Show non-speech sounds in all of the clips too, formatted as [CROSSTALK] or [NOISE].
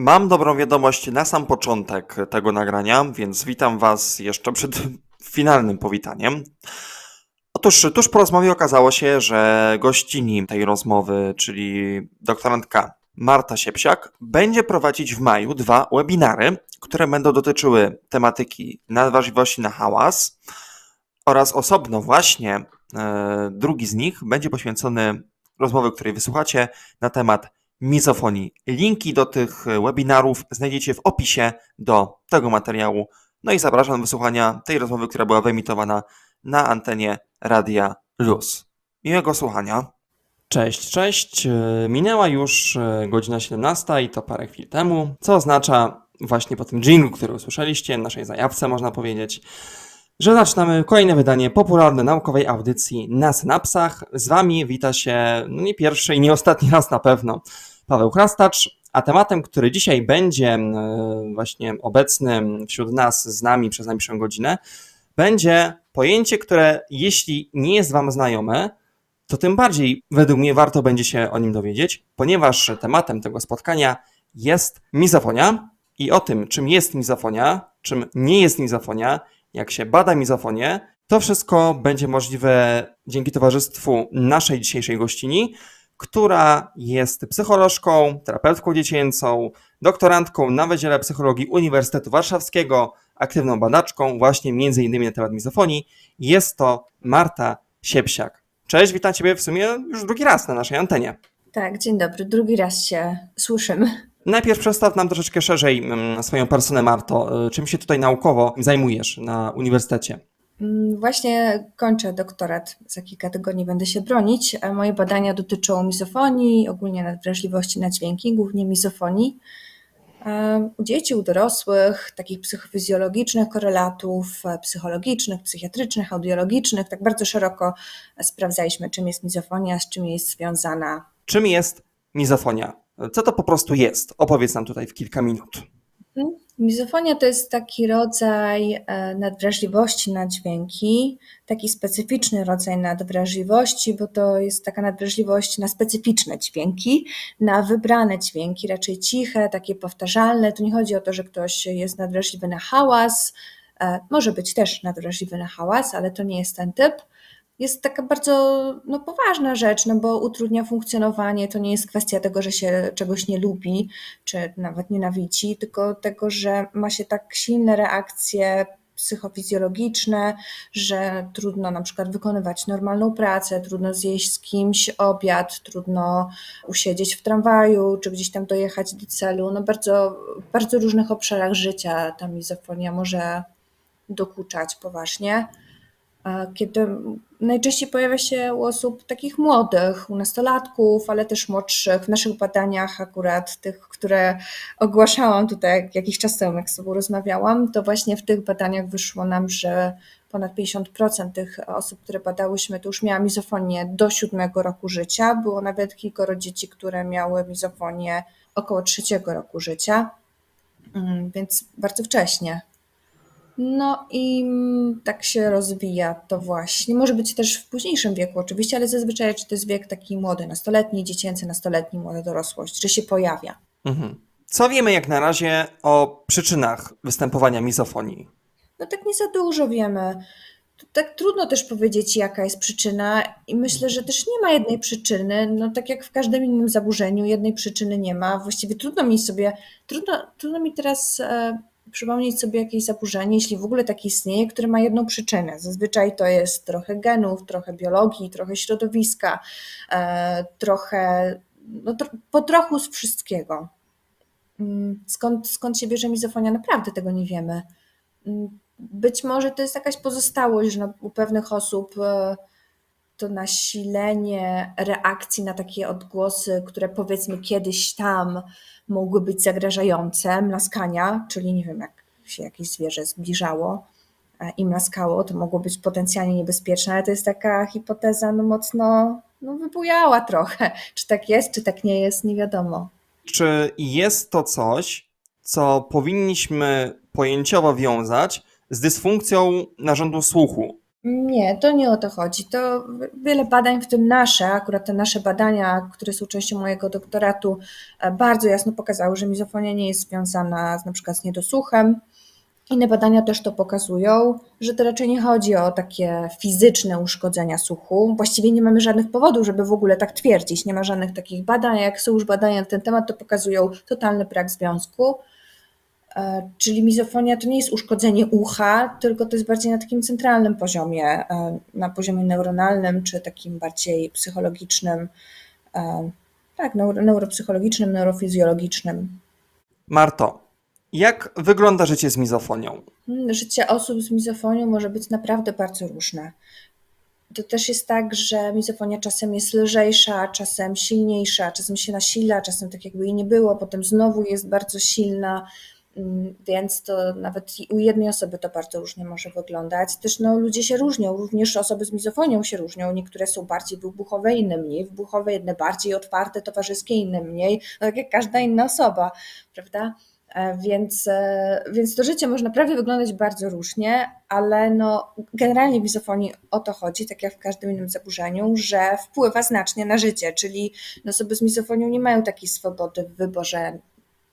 Mam dobrą wiadomość na sam początek tego nagrania, więc witam Was jeszcze przed [LAUGHS] finalnym powitaniem. Otóż tuż po rozmowie okazało się, że gościni tej rozmowy, czyli doktorantka Marta Siepsiak, będzie prowadzić w maju dwa webinary, które będą dotyczyły tematyki nadwrażliwości na hałas oraz osobno właśnie e, drugi z nich będzie poświęcony rozmowy, której wysłuchacie na temat mizofonii. Linki do tych webinarów znajdziecie w opisie do tego materiału. No i zapraszam do wysłuchania tej rozmowy, która była wyemitowana na antenie Radia Luz. Miłego słuchania. Cześć, cześć. E, Minęła już e, godzina 17 i to parę chwil temu, co oznacza właśnie po tym dżinglu, który usłyszeliście, naszej zajawce można powiedzieć, że zaczynamy kolejne wydanie popularnej naukowej audycji na synapsach. Z Wami wita się no nie pierwszy i nie ostatni raz na pewno Paweł Krastacz, a tematem, który dzisiaj będzie e, właśnie obecny wśród nas, z nami przez najbliższą godzinę, będzie pojęcie, które jeśli nie jest Wam znajome, to tym bardziej według mnie warto będzie się o nim dowiedzieć, ponieważ tematem tego spotkania jest mizofonia i o tym, czym jest mizofonia, czym nie jest mizofonia, jak się bada mizofonię, to wszystko będzie możliwe dzięki towarzystwu naszej dzisiejszej gościni, która jest psycholożką, terapeutką dziecięcą, doktorantką na Wydziale Psychologii Uniwersytetu Warszawskiego, aktywną badaczką właśnie między innymi na temat mizofonii. Jest to Marta Siepsiak. Cześć, witam Ciebie w sumie już drugi raz na naszej antenie. Tak, dzień dobry. Drugi raz się słyszymy. Najpierw przedstaw nam troszeczkę szerzej mm, swoją personę, Marto. Y, Czym się tutaj naukowo zajmujesz na uniwersytecie? Mm, Właśnie kończę doktorat. Za kilka tygodni będę się bronić. a Moje badania dotyczą mizofonii, ogólnie nadwrażliwości na dźwięki, głównie mizofonii. E, U dzieci, u dorosłych, takich psychofizjologicznych korelatów, e, psychologicznych, psychiatrycznych, audiologicznych. Tak bardzo szeroko sprawdzaliśmy, czym jest mizofonia, z czym jest związana. Czym jest mizofonia? Co to po prostu jest? Opowiedz nam tutaj w kilka minut. Mizofonia to jest taki rodzaj e, nadwrażliwości na dźwięki, taki specyficzny rodzaj nadwrażliwości, bo to jest taka nadwrażliwość na specyficzne dźwięki, na wybrane dźwięki, raczej ciche, takie powtarzalne. Tu nie chodzi o to, że ktoś jest nadwrażliwy na hałas, e, może być też nadwrażliwy na hałas, ale to nie jest ten typ. Jest taka bardzo no, poważna rzecz, no bo utrudnia funkcjonowanie. To nie jest kwestia tego, że się czegoś nie lubi, czy nawet nienawidzi, tylko tego, że ma się tak silne reakcje psychofizjologiczne, że trudno na przykład wykonywać normalną pracę, trudno zjeść z kimś obiad, trudno usiedzieć w tramwaju, czy gdzieś tam dojechać do celu. No bardzo, w bardzo różnych obszarach życia ta mizofonia może dokuczać poważnie. Kiedy najczęściej pojawia się u osób takich młodych, u nastolatków, ale też młodszych. W naszych badaniach, akurat tych, które ogłaszałam tutaj jakiś czas temu, jak z Tobą rozmawiałam, to właśnie w tych badaniach wyszło nam, że ponad 50% tych osób, które badałyśmy, to już miała mizofonię do siódmego roku życia. Było nawet kilkoro dzieci, które miały mizofonię około trzeciego roku życia, Mm, więc bardzo wcześnie. No i tak się rozwija to właśnie. Może być też w późniejszym wieku oczywiście, ale zazwyczaj czy to jest wiek taki młody, nastoletni, dziecięcy, nastoletni, młoda dorosłość, że się pojawia. Mhm. Co wiemy jak na razie o przyczynach występowania mizofonii? No tak nie za dużo wiemy. Tak trudno też powiedzieć, jaka jest przyczyna i myślę, że też nie ma jednej przyczyny. No tak jak w każdym innym zaburzeniu, jednej przyczyny nie ma. Właściwie trudno mi sobie, trudno, trudno mi teraz e, przypomnieć sobie jakieś zaburzenie, jeśli w ogóle takie istnieje, które ma jedną przyczynę. Zazwyczaj to jest trochę genów, trochę biologii, trochę środowiska, e, trochę, no, po trochu z wszystkiego. Mm, Skąd, skąd się bierze mizofonia? Naprawdę tego nie wiemy. Mm, Być może to jest jakaś pozostałość, że u pewnych osób e, to nasilenie reakcji na takie odgłosy, które powiedzmy kiedyś tam mogły być zagrażające, mlaskania, czyli nie wiem, jak się jakieś zwierzę zbliżało e, i mlaskało, to mogło być potencjalnie niebezpieczne, ale to jest taka hipoteza no mocno no, wybujała trochę. Czy tak jest, czy tak nie jest, nie wiadomo. Czy jest to coś, co powinniśmy pojęciowo wiązać z dysfunkcją narządu słuchu? Nie, to nie o to chodzi. To wiele badań, w tym nasze, akurat te nasze badania, które są częścią mojego doktoratu, e, bardzo jasno pokazały, że mizofonia nie jest związana z, na przykład z niedosłuchem. Inne badania też to pokazują, że to raczej nie chodzi o takie fizyczne uszkodzenia słuchu. Właściwie nie mamy żadnych powodów, żeby w ogóle tak twierdzić. Nie ma żadnych takich badań. Jak są już badania na ten temat, to pokazują totalny brak związku. E, Czyli mizofonia to nie jest uszkodzenie ucha, tylko to jest bardziej na takim centralnym poziomie, e, na poziomie neuronalnym czy takim bardziej psychologicznym, e, tak, neuro, neuropsychologicznym, neurofizjologicznym. Marto, jak wygląda życie z mizofonią? Mm, Życie osób z mizofonią może być naprawdę bardzo różne. To też jest tak, że mizofonia czasem jest lżejsza, czasem silniejsza, czasem się nasila, czasem tak jakby jej nie było, potem znowu jest bardzo silna, więc to nawet u jednej osoby to bardzo różnie może wyglądać. Też no, ludzie się różnią, również osoby z mizofonią się różnią. Niektóre są bardziej wybuchowe, inne mniej wybuchowe, jedne bardziej otwarte, towarzyskie, inne mniej, no, tak jak każda inna osoba, prawda? E, Więc, e, więc to życie może naprawdę wyglądać bardzo różnie, ale no, generalnie w mizofonii o to chodzi, tak jak w każdym innym zaburzeniu, że wpływa znacznie na życie, czyli no, osoby z mizofonią nie mają takiej swobody w wyborze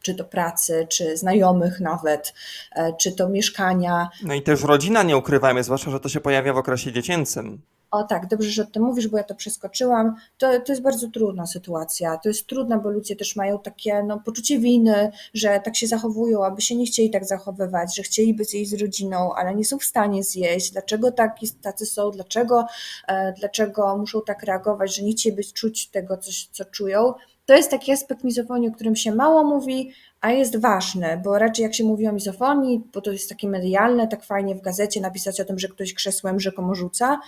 czy to pracy, czy znajomych nawet, e, czy to mieszkania. No i też rodzina, nie ukrywajmy, zwłaszcza, że to się pojawia w okresie dziecięcym. O tak, dobrze, że o tym mówisz, bo ja to przeskoczyłam. To, to jest bardzo trudna sytuacja. To jest trudne, bo ludzie też mają takie no, poczucie winy, że tak się zachowują, aby się nie chcieli tak zachowywać, że chcieliby zjeść z rodziną, ale nie są w stanie zjeść. Dlaczego taki, tacy są? Dlaczego, e, dlaczego muszą tak reagować, że nie chcieliby czuć tego, coś, co czują? To jest taki aspekt mizofonii, o którym się mało mówi, a jest ważny, bo raczej jak się mówi o mizofonii, bo to jest takie medialne, tak fajnie w gazecie napisać o tym, że ktoś krzesłem rzekomo rzuca,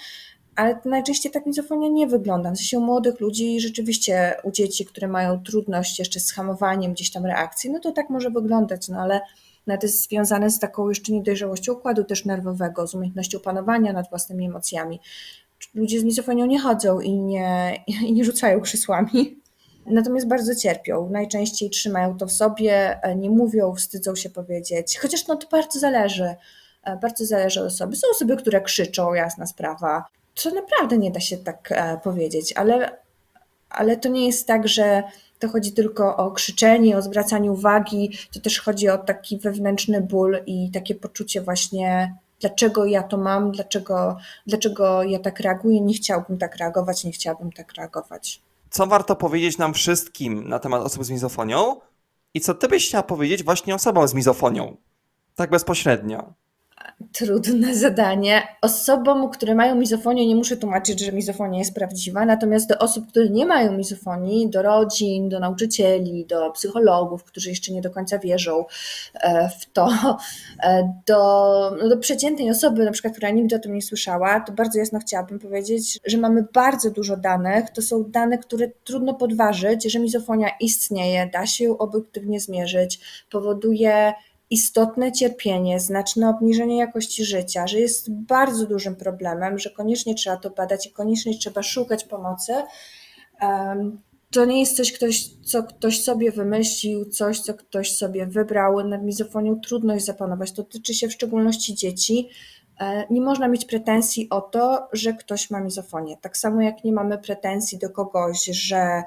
ale najczęściej tak mizofonia nie wygląda. W sensie u młodych ludzi, rzeczywiście u dzieci, które mają trudność jeszcze z hamowaniem gdzieś tam reakcji, no to tak może wyglądać, no ale no to jest związane z taką jeszcze niedojrzałością układu też nerwowego, z umiejętnością panowania nad własnymi emocjami. Ludzie z mizofonią nie chodzą i nie, i nie rzucają krzesłami. Natomiast bardzo cierpią. Najczęściej trzymają to w sobie, e, nie mówią, wstydzą się powiedzieć. Chociaż no to bardzo zależy. E, Bardzo zależy od osoby. Są osoby, które krzyczą, jasna sprawa. To naprawdę nie da się tak e, powiedzieć, ale, ale to nie jest tak, że to chodzi tylko o krzyczenie, o zwracanie uwagi. To też chodzi o taki wewnętrzny ból i takie poczucie właśnie, dlaczego ja to mam, dlaczego, dlaczego ja tak reaguję. Nie chciałbym tak reagować, nie chciałabym tak reagować. Co warto powiedzieć nam wszystkim na temat osób z mizofonią? I co ty byś chciała powiedzieć właśnie osobom z mizofonią? Tak bezpośrednio. Trudne zadanie. Osobom, które mają mizofonię, nie muszę tłumaczyć, że mizofonia jest prawdziwa, natomiast do osób, które nie mają mizofonii, do rodzin, do nauczycieli, do psychologów, którzy jeszcze nie do końca wierzą e, w to, e, do, no do przeciętnej osoby, na przykład, która nigdy o tym nie słyszała, to bardzo jasno chciałabym powiedzieć, że mamy bardzo dużo danych. To są dane, które trudno podważyć, że mizofonia istnieje, da się ją obiektywnie zmierzyć, powoduje istotne cierpienie, znaczne obniżenie jakości życia, że jest bardzo dużym problemem, że koniecznie trzeba to badać i koniecznie trzeba szukać pomocy. To nie jest coś, ktoś, co ktoś sobie wymyślił, coś, co ktoś sobie wybrał. Nad mizofonią trudno jest zapanować. To tyczy się w szczególności dzieci. E, Nie można mieć pretensji o to, że ktoś ma mizofonię. Tak samo jak nie mamy pretensji do kogoś, że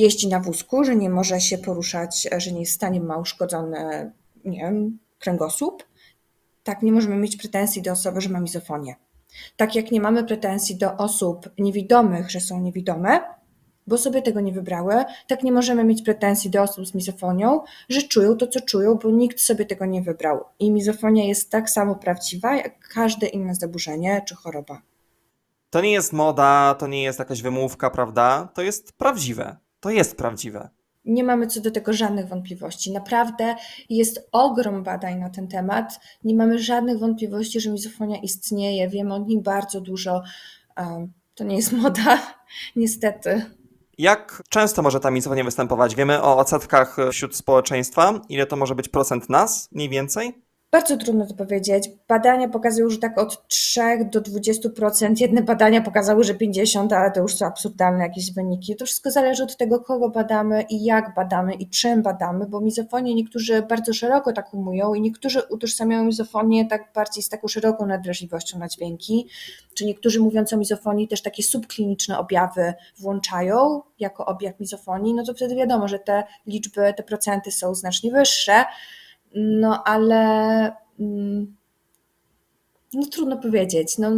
jeździ na wózku, że nie może się poruszać, że nie jest w stanie, ma uszkodzony, nie wiem, kręgosłup, tak nie możemy mieć pretensji do osoby, że ma mizofonię. Tak jak nie mamy pretensji do osób niewidomych, że są niewidome, bo sobie tego nie wybrały, tak nie możemy mieć pretensji do osób z mizofonią, że czują to, co czują, bo nikt sobie tego nie wybrał. I mizofonia jest tak samo prawdziwa, jak każde inne zaburzenie czy choroba. To nie jest moda, to nie jest jakaś wymówka, prawda? To jest prawdziwe. To jest prawdziwe. Nie mamy co do tego żadnych wątpliwości. Naprawdę jest ogrom badań na ten temat. Nie mamy żadnych wątpliwości, że mizofonia istnieje. Wiemy o niej bardzo dużo. To nie jest moda, [LAUGHS] niestety. Jak często może ta mizofonia występować? Wiemy o odsetkach wśród społeczeństwa? Ile to może być procent nas, mniej więcej? Bardzo trudno to powiedzieć. Badania pokazują, że tak od 3 do 20%. Jedne badania pokazały, że 50%, ale to już są absurdalne jakieś wyniki. To wszystko zależy od tego, kogo badamy i jak badamy i czym badamy, bo mizofonię niektórzy bardzo szeroko tak umują i niektórzy utożsamiają mizofonię tak bardziej z taką szeroką nadwrażliwością na dźwięki, czy niektórzy mówiąc o mizofonii też takie subkliniczne objawy włączają jako objaw mizofonii, no to wtedy wiadomo, że te liczby, te procenty są znacznie wyższe. No ale mm, no trudno powiedzieć. No,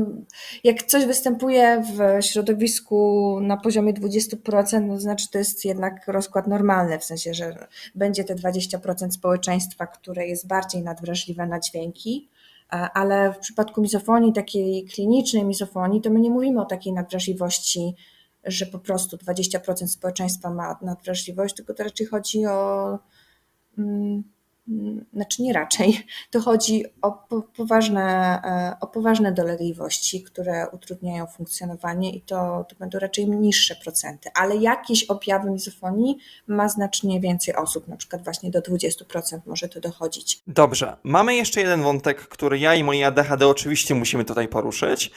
jak coś występuje w środowisku na poziomie 20%, no to znaczy to jest jednak rozkład normalny, w sensie, że będzie te 20% społeczeństwa, które jest bardziej nadwrażliwe na dźwięki, a- ale w przypadku mizofonii, takiej klinicznej mizofonii, to my nie mówimy o takiej nadwrażliwości, że po prostu 20% społeczeństwa ma nadwrażliwość, tylko to raczej chodzi o mm, znaczy nie raczej, [LAUGHS] to chodzi o po- poważne, e, o poważne dolegliwości, które utrudniają funkcjonowanie i to, to będą raczej niższe procenty, ale jakieś objawy mizofonii ma znacznie więcej osób, na przykład właśnie do 20% może to dochodzić. Dobrze, mamy jeszcze jeden wątek, który ja i moje ADHD oczywiście musimy tutaj poruszyć.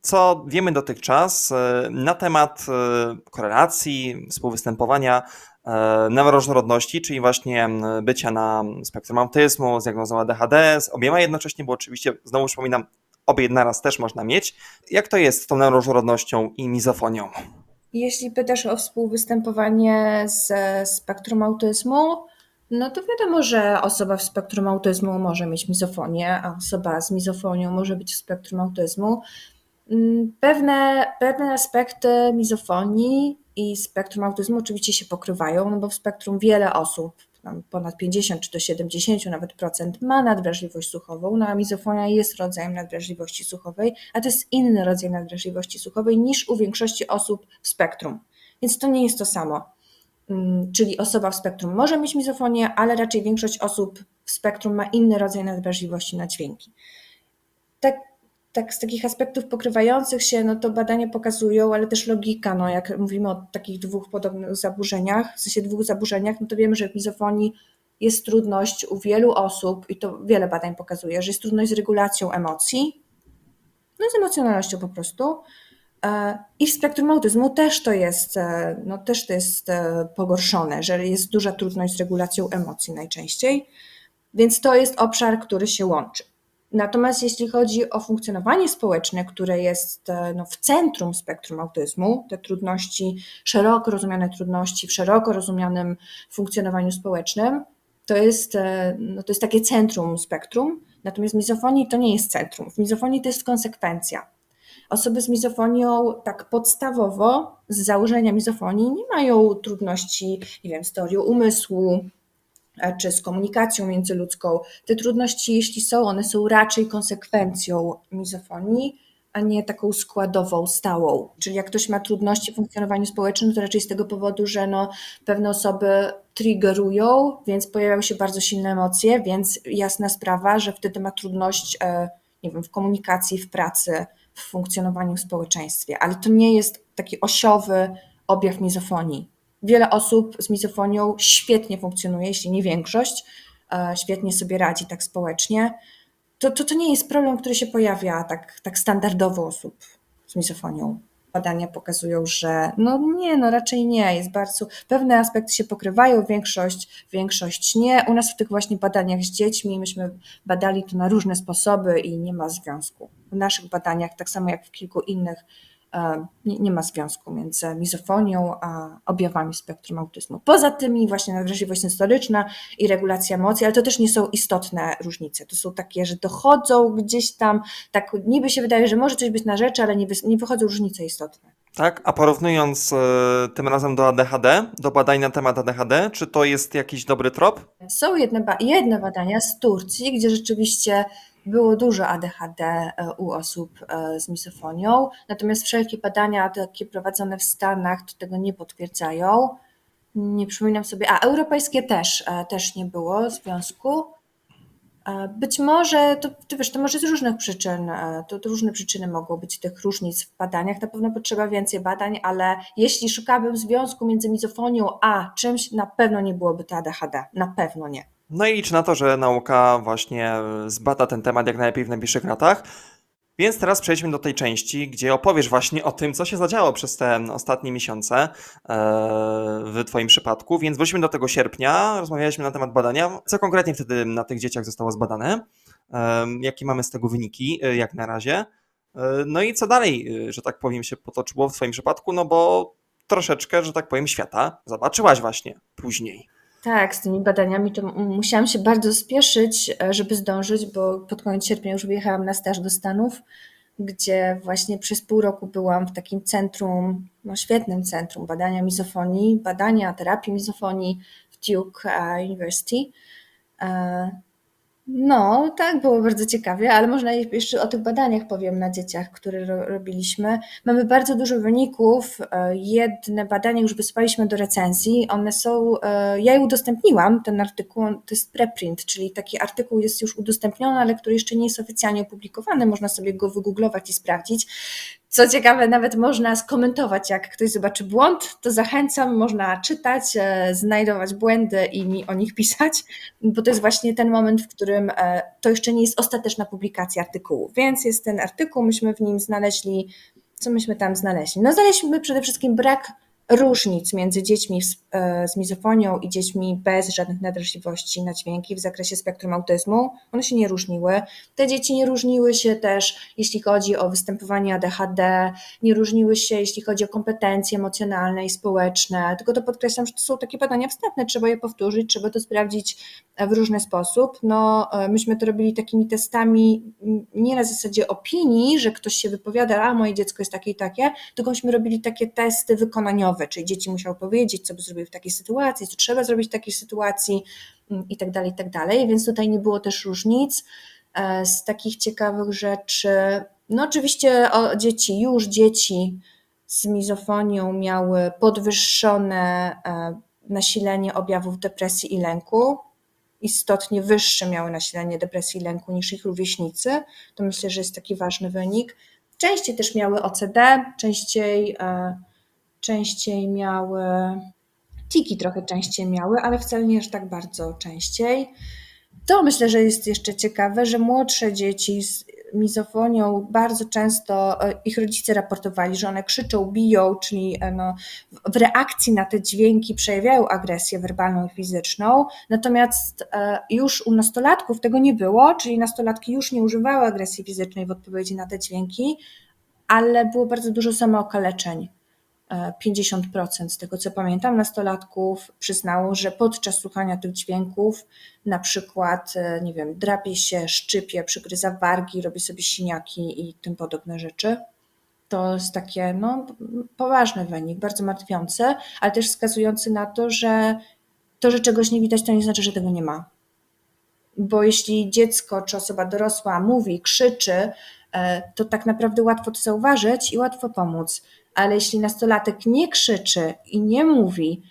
Co wiemy dotychczas e, na temat e, korelacji, współwystępowania neuroróżnorodności, czyli właśnie bycia na spektrum autyzmu z diagnozą ADHD, z obiema jednocześnie, bo oczywiście, znowu przypominam, obie naraz też można mieć. Jak to jest z tą neuroróżnorodnością i mizofonią? Jeśli pytasz o współwystępowanie ze spektrum autyzmu, no to wiadomo, że osoba w spektrum autyzmu może mieć mizofonię, a osoba z mizofonią może być w spektrum autyzmu. Mm, Pewne, pewne aspekty mizofonii i spektrum autyzmu oczywiście się pokrywają, no bo w spektrum wiele osób, ponad 50 czy do 70 nawet procent, ma nadwrażliwość słuchową, no a mizofonia jest rodzajem nadwrażliwości słuchowej, a to jest inny rodzaj nadwrażliwości słuchowej niż u większości osób w spektrum. Więc to nie jest to samo. Mm, Czyli osoba w spektrum może mieć mizofonię, ale raczej większość osób w spektrum ma inny rodzaj nadwrażliwości na dźwięki. Tak, tak z takich aspektów pokrywających się, no to badania pokazują, ale też logika, no jak mówimy o takich dwóch podobnych zaburzeniach, w sensie dwóch zaburzeniach, no to wiemy, że w mizofonii jest trudność u wielu osób i to wiele badań pokazuje, że jest trudność z regulacją emocji, no z emocjonalnością po prostu. E, I w spektrum autyzmu też to jest, e, no też to jest e, pogorszone, że jest duża trudność z regulacją emocji najczęściej, więc to jest obszar, który się łączy. Natomiast jeśli chodzi o funkcjonowanie społeczne, które jest e, no, w centrum spektrum autyzmu, te trudności, szeroko rozumiane trudności w szeroko rozumianym funkcjonowaniu społecznym, to jest, e, no, to jest takie centrum spektrum, natomiast mizofonii to nie jest centrum. W mizofonii to jest konsekwencja. Osoby z mizofonią tak podstawowo, z założenia mizofonii, nie mają trudności, nie wiem, z teorią umysłu, czy z komunikacją międzyludzką. Te trudności, jeśli są, one są raczej konsekwencją mizofonii, a nie taką składową, stałą. Czyli jak ktoś ma trudności w funkcjonowaniu społecznym, to raczej z tego powodu, że no, pewne osoby triggerują, więc pojawiają się bardzo silne emocje, więc jasna sprawa, że wtedy ma trudność, e, nie wiem, w komunikacji, w pracy, w funkcjonowaniu w społeczeństwie. Ale to nie jest taki osiowy objaw mizofonii. Wiele osób z mizofonią świetnie funkcjonuje, jeśli nie większość, e, świetnie sobie radzi tak społecznie. To, to, to nie jest problem, który się pojawia tak, tak standardowo osób z mizofonią. Badania pokazują, że no nie, no raczej nie, jest bardzo, pewne aspekty się pokrywają, większość, większość nie. U nas w tych właśnie badaniach z dziećmi, myśmy badali to na różne sposoby i nie ma związku. W naszych badaniach, tak samo jak w kilku innych, nie, nie ma związku między mizofonią a objawami spektrum autyzmu. Poza tymi właśnie nadwrażliwość sensoryczna i regulacja emocji, ale to też nie są istotne różnice. To są takie, że dochodzą gdzieś tam, tak niby się wydaje, że może coś być na rzeczy, ale nie, wy, nie wychodzą różnice istotne. Tak, a porównując e, tym razem do ADHD, do badań na temat ADHD, czy to jest jakiś dobry trop? Są jedne, ba- jedne badania z Turcji, gdzie rzeczywiście było dużo ADHD e, u osób e, z misofonią, natomiast wszelkie badania takie prowadzone w Stanach tego nie potwierdzają. Nie przypominam sobie, a europejskie też, e, też nie było związku. E, Być może, to, to wiesz, to może z różnych przyczyn, to, to różne przyczyny mogą być tych różnic w badaniach, na pewno potrzeba więcej badań, ale jeśli szukałabym związku między mizofonią a czymś, na pewno nie byłoby to ADHD, na pewno nie. No i liczę na to, że nauka właśnie zbada ten temat jak najlepiej w najbliższych latach. Więc teraz przejdźmy do tej części, gdzie opowiesz właśnie o tym, co się zadziało przez te ostatnie miesiące e, w Twoim przypadku. Więc wróćmy do tego sierpnia, rozmawialiśmy na temat badania. Co konkretnie wtedy na tych dzieciach zostało zbadane? E, Jakie mamy z tego wyniki, e, jak na razie? E, No i co dalej, e, że tak powiem, się potoczyło w Twoim przypadku? No bo troszeczkę, że tak powiem, świata zobaczyłaś właśnie później. Tak, z tymi badaniami to musiałam się bardzo spieszyć, e, żeby zdążyć, bo pod koniec sierpnia już wyjechałam na staż do Stanów, gdzie właśnie przez pół roku byłam w takim centrum, no świetnym centrum badania mizofonii, badania terapii mizofonii w Duke e, University. No, tak, było bardzo ciekawie, ale można jeszcze o tych badaniach powiem na dzieciach, które ro robiliśmy. Mamy bardzo dużo wyników. E, Jedne badania już wysłaliśmy do recenzji. One są, e, ja je udostępniłam, ten artykuł, to jest preprint, czyli taki artykuł jest już udostępniony, ale który jeszcze nie jest oficjalnie opublikowany. Można sobie go wygooglować i sprawdzić. Co ciekawe, nawet można skomentować, jak ktoś zobaczy błąd, to zachęcam, można czytać, e, znajdować błędy i mi o nich [LAUGHS] pisać, bo to jest właśnie ten moment, w którym e, to jeszcze nie jest ostateczna publikacja artykułu. Więc jest ten artykuł, myśmy w nim znaleźli, co myśmy tam znaleźli? No znaleźliśmy przede wszystkim brak różnic między dziećmi z, e, z mizofonią i dziećmi bez żadnych nadwrażliwości na dźwięki w zakresie spektrum autyzmu. One się nie różniły. Te dzieci nie różniły się też, jeśli chodzi o występowanie ADHD, nie różniły się, jeśli chodzi o kompetencje emocjonalne i społeczne. Tylko to podkreślam, że to są takie badania wstępne, trzeba je powtórzyć, trzeba to sprawdzić w różny sposób. No, e, myśmy to robili takimi testami nie na zasadzie opinii, że ktoś się wypowiada, a moje dziecko jest takie i takie, tylko myśmy robili takie testy wykonaniowe, czyli dzieci musiały powiedzieć, co by zrobiły w takiej sytuacji, co trzeba zrobić w takiej sytuacji mm, i tak tak więc tutaj nie było też różnic. E, Z takich ciekawych rzeczy, no oczywiście o, dzieci, już dzieci z mizofonią miały podwyższone e, nasilenie objawów depresji i lęku, istotnie wyższe miały nasilenie depresji i lęku niż ich rówieśnicy. To myślę, że jest taki ważny wynik. Częściej też miały OCD, częściej, e, częściej miały, tiki trochę częściej miały, ale wcale nie aż tak bardzo częściej. To myślę, że jest jeszcze ciekawe, że młodsze dzieci z mizofonią bardzo często e, ich rodzice raportowali, że one krzyczą, biją, czyli e, no, w- reakcji na te dźwięki przejawiają agresję werbalną i fizyczną. Natomiast e, już u nastolatków tego nie było, czyli nastolatki już nie używały agresji fizycznej w odpowiedzi na te dźwięki, ale było bardzo dużo samookaleczeń. E, 50% z tego co pamiętam, nastolatków przyznało, że podczas słuchania tych dźwięków na przykład, e, nie wiem, drapie się, szczypie, przygryza wargi, robi sobie siniaki i tym podobne rzeczy. To jest takie no, poważny wynik, bardzo martwiący, ale też wskazujący na to, że to, że czegoś nie widać, to nie znaczy, że tego nie ma. Bo jeśli dziecko czy osoba dorosła mówi, krzyczy, e, to tak naprawdę łatwo to zauważyć i łatwo pomóc. Ale jeśli nastolatek nie krzyczy i nie mówi,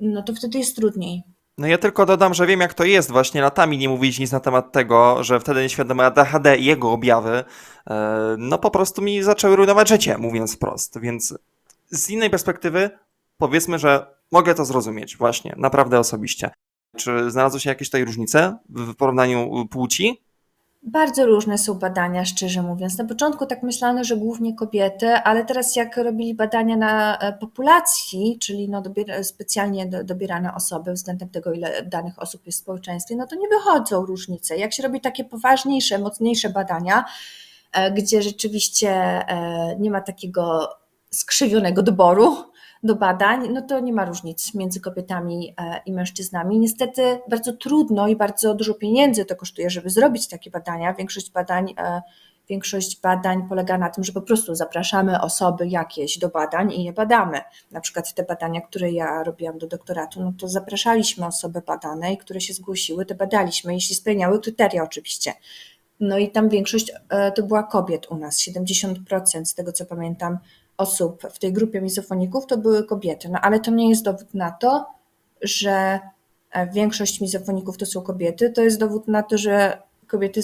no to wtedy jest trudniej. No ja tylko dodam, że wiem jak to jest właśnie latami nie mówić nic na temat tego, że wtedy nieświadome ADHD i jego objawy e, no po prostu mi zaczęły rujnować życie, mówiąc wprost. Więc z innej perspektywy powiedzmy, że mogę to zrozumieć właśnie, naprawdę osobiście. Czy znalazły się jakieś tutaj różnice w porównaniu płci? Bardzo różne są badania, szczerze mówiąc. Na początku tak myślano, że głównie kobiety, ale teraz jak robili badania na e, populacji, czyli no dobier- specjalnie do, dobierane osoby względem tego, ile danych osób jest w społeczeństwie, no to nie wychodzą różnice. Jak się robi takie poważniejsze, mocniejsze badania, e, gdzie rzeczywiście e, nie ma takiego skrzywionego doboru do badań, no to nie ma różnic między kobietami e, i mężczyznami. Niestety bardzo trudno i bardzo dużo pieniędzy to kosztuje, żeby zrobić takie badania. Większość badań, e, większość badań polega na tym, że po prostu zapraszamy osoby jakieś do badań i je badamy. Na przykład te badania, które ja robiłam do doktoratu, no to zapraszaliśmy osoby badane i które się zgłosiły, te badaliśmy, jeśli spełniały kryteria oczywiście. No i tam większość e, to była kobiet u nas, 70% z tego co pamiętam osób w tej grupie mizofoników to były kobiety. No ale to nie jest dowód na to, że e, większość mizofoników to są kobiety. To jest dowód na to, że kobiety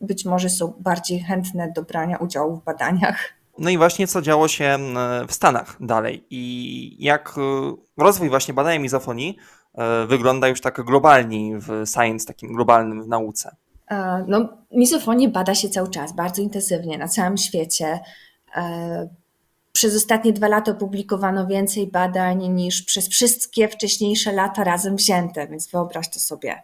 być może są bardziej chętne do brania udziału w badaniach. No i właśnie co działo się m, w Stanach dalej i jak y, rozwój właśnie badania mizofonii e, wygląda już tak globalnie w science, takim globalnym w nauce? E, No, mizofonię bada się cały czas, bardzo intensywnie na całym świecie. Przez ostatnie dwa lata opublikowano więcej badań niż przez wszystkie wcześniejsze lata razem wzięte, więc wyobraź to sobie.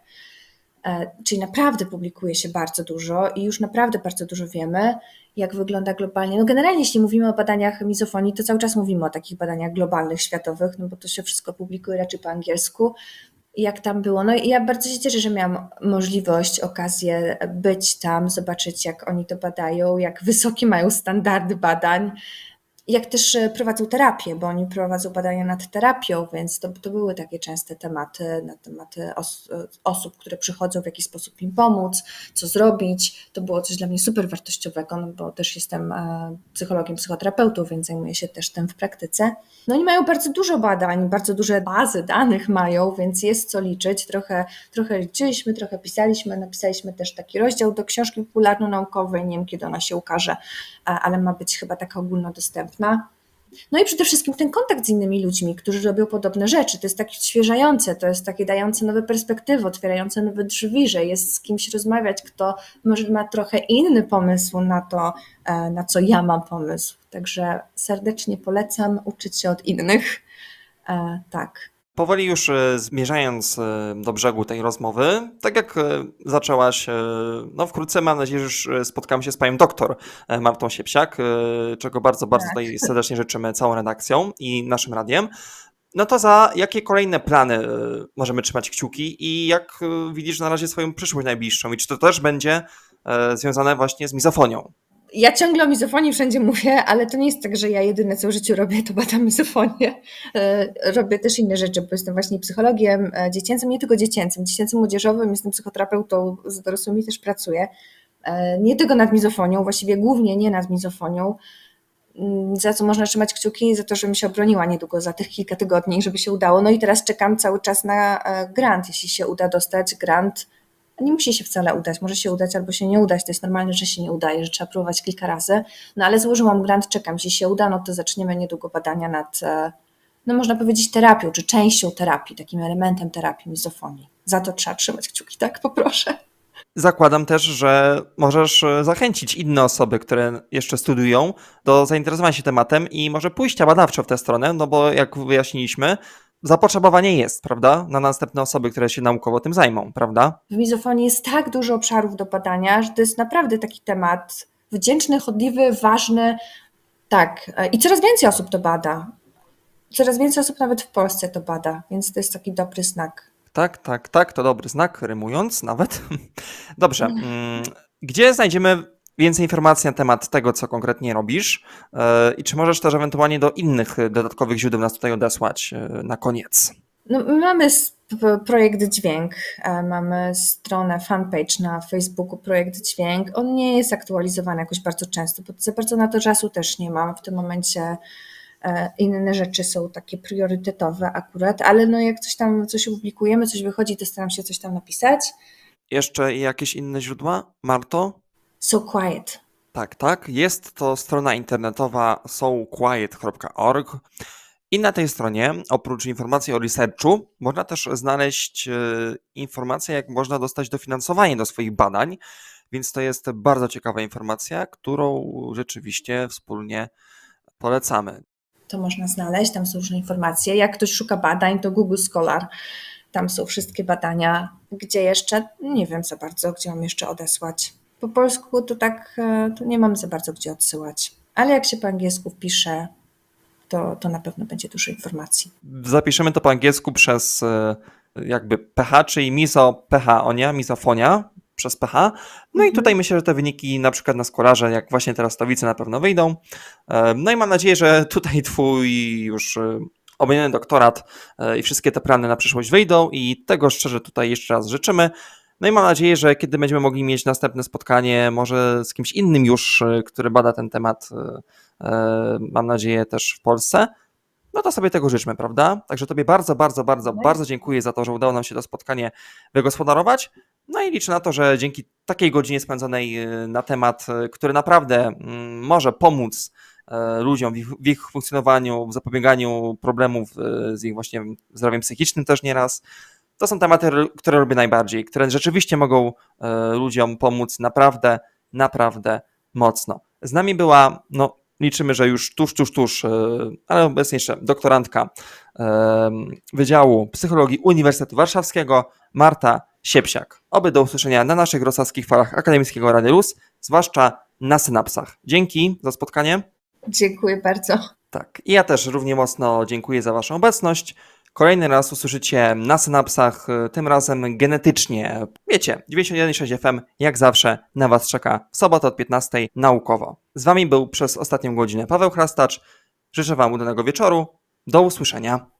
E, Czyli naprawdę publikuje się bardzo dużo i już naprawdę bardzo dużo wiemy, jak wygląda globalnie. No generalnie, jeśli mówimy o badaniach mizofonii, to cały czas mówimy o takich badaniach globalnych, światowych, no bo to się wszystko publikuje raczej po angielsku. Jak tam było? No i ja bardzo się cieszę, że miałam możliwość, okazję być tam, zobaczyć, jak oni to badają, jak wysokie mają standardy badań, jak też e, prowadzą terapię, bo oni prowadzą badania nad terapią, więc to, to były takie częste tematy, na tematy os, osób, które przychodzą, w jaki sposób im pomóc, co zrobić. To było coś dla mnie super wartościowego, no bo też jestem e, psychologiem, psychoterapeutą, więc zajmuję się też tym w praktyce. No oni mają bardzo dużo badań, bardzo duże bazy danych mają, więc jest co liczyć. Trochę, trochę liczyliśmy, trochę pisaliśmy, napisaliśmy też taki rozdział do książki popularno-naukowej, nie wiem kiedy ona się ukaże, ale ma być chyba taka ogólnodostępna. No i przede wszystkim ten kontakt z innymi ludźmi, którzy robią podobne rzeczy. To jest takie odświeżające, to jest takie dające nowe perspektywy, otwierające nowe drzwi, że jest z kimś rozmawiać, kto może ma trochę inny pomysł na to, e, na co ja mam pomysł. Także serdecznie polecam uczyć się od innych. E, Tak. Powoli już e, zmierzając e, do brzegu tej rozmowy, tak jak e, zaczęłaś, no wkrótce mam nadzieję, że już spotkamy się z panią doktor Martą Siepsiak, czego bardzo, bardzo Tak. tutaj serdecznie życzymy całą redakcją i naszym radiem. No to za jakie kolejne plany możemy trzymać kciuki i jak widzisz na razie swoją przyszłość najbliższą i czy to też będzie związane właśnie z mizofonią? Ja ciągle o mizofonii wszędzie mówię, ale to nie jest tak, że ja jedyne co w życiu robię, to badam mizofonię. E, Robię też inne rzeczy, bo jestem właśnie psychologiem e, dziecięcym, nie tylko dziecięcym, dziecięcym młodzieżowym, jestem psychoterapeutą, z dorosłymi też pracuję. E, Nie tylko nad mizofonią, właściwie głównie nie nad mizofonią, Mm, za co można trzymać kciuki, za to, żebym się obroniła niedługo, za tych kilka tygodni, żeby się udało. No i teraz czekam cały czas na grant, jeśli się uda dostać grant. Nie musi się wcale udać, może się udać albo się nie udać, to jest normalne, że się nie udaje, że trzeba próbować kilka razy. No ale złożyłam grant, czekam, jeśli się uda, no to zaczniemy niedługo badania nad, e, no można powiedzieć terapią, czy częścią terapii, takim elementem terapii mizofonii. Za to trzeba trzymać kciuki, tak poproszę. Zakładam też, że możesz e, zachęcić inne osoby, które jeszcze studiują, do zainteresowania się tematem i może pójścia badawczo w tę stronę, no bo jak wyjaśniliśmy, zapotrzebowanie jest, prawda? Na następne osoby, które się naukowo tym zajmą, prawda? W mizofonii jest tak dużo obszarów do badania, że to jest naprawdę taki temat wdzięczny, chodliwy, ważny. Tak, e, i coraz więcej osób to bada. Coraz więcej osób nawet w Polsce to bada, więc to jest taki dobry znak. Tak, tak, tak, to dobry znak, rymując nawet. [LAUGHS] Dobrze. mm, Gdzie znajdziemy więcej informacji na temat tego, co konkretnie robisz? E, I czy możesz też ewentualnie do innych dodatkowych źródeł nas tutaj odesłać e, na koniec? No, my mamy projekt Dźwięk, e, mamy stronę, fanpage na Facebooku Projekt Dźwięk. On nie jest aktualizowany jakoś bardzo często, bo za bardzo na to czasu też nie mam. W tym momencie inne rzeczy są takie priorytetowe akurat, ale no jak coś tam, coś publikujemy, coś wychodzi, to staram się coś tam napisać. Jeszcze jakieś inne źródła, Marto? So Quiet. Tak, tak. Jest to strona internetowa soulquiet.org. I na tej stronie, oprócz informacji o researchu, można też znaleźć e, informacje, jak można dostać dofinansowanie do swoich badań. Więc to jest bardzo ciekawa informacja, którą rzeczywiście wspólnie polecamy. To można znaleźć, tam są różne informacje. Jak ktoś szuka badań, to Google Scholar. Tam są wszystkie badania. Gdzie jeszcze? Nie wiem za bardzo, gdzie mam jeszcze odesłać. Po polsku to tak, e, to nie mam za bardzo gdzie odsyłać. Ale jak się po angielsku wpisze, to, to na pewno będzie dużo informacji. Zapiszemy to po angielsku przez e, jakby pH, czyli miso, pH, onia, mizofonia przez pH. No i Mhm. tutaj myślę, że te wyniki na przykład na skolarze, jak właśnie teraz Towice na pewno wyjdą. E, No i mam nadzieję, że tutaj twój już obejmiony doktorat i wszystkie te plany na przyszłość wyjdą i tego szczerze tutaj jeszcze raz życzymy. No i mam nadzieję, że kiedy będziemy mogli mieć następne spotkanie, może z kimś innym już, e, który bada ten temat, e, e, mam nadzieję też w Polsce, no to sobie tego życzmy, prawda? Także Tobie bardzo, bardzo, bardzo, i- bardzo dziękuję za to, że udało nam się to spotkanie wygospodarować. No i liczę na to, że dzięki takiej godzinie spędzonej na temat, który naprawdę mm, może pomóc ludziom w ich, funkcjonowaniu, w zapobieganiu problemów z ich właśnie zdrowiem psychicznym też nieraz. To są tematy, które lubię najbardziej, które rzeczywiście mogą e, ludziom pomóc naprawdę, naprawdę mocno. Z nami była, no liczymy, że już tuż, tuż, tuż, e, ale obecnie jeszcze doktorantka e, Wydziału Psychologii Uniwersytetu Warszawskiego, Marta Siepsiak. Oby do usłyszenia na naszych wrocławskich falach akademickiego Rady Luz, zwłaszcza na synapsach. Dzięki za spotkanie. Dziękuję bardzo. Tak, i ja też równie mocno dziękuję za Waszą obecność. Kolejny raz usłyszycie na synapsach, y, tym razem genetycznie. Wiecie, 91.6 FM jak zawsze na Was czeka w sobotę od 15.00 naukowo. Z Wami był przez ostatnią godzinę Paweł Chrastacz. Życzę Wam udanego wieczoru. Do usłyszenia.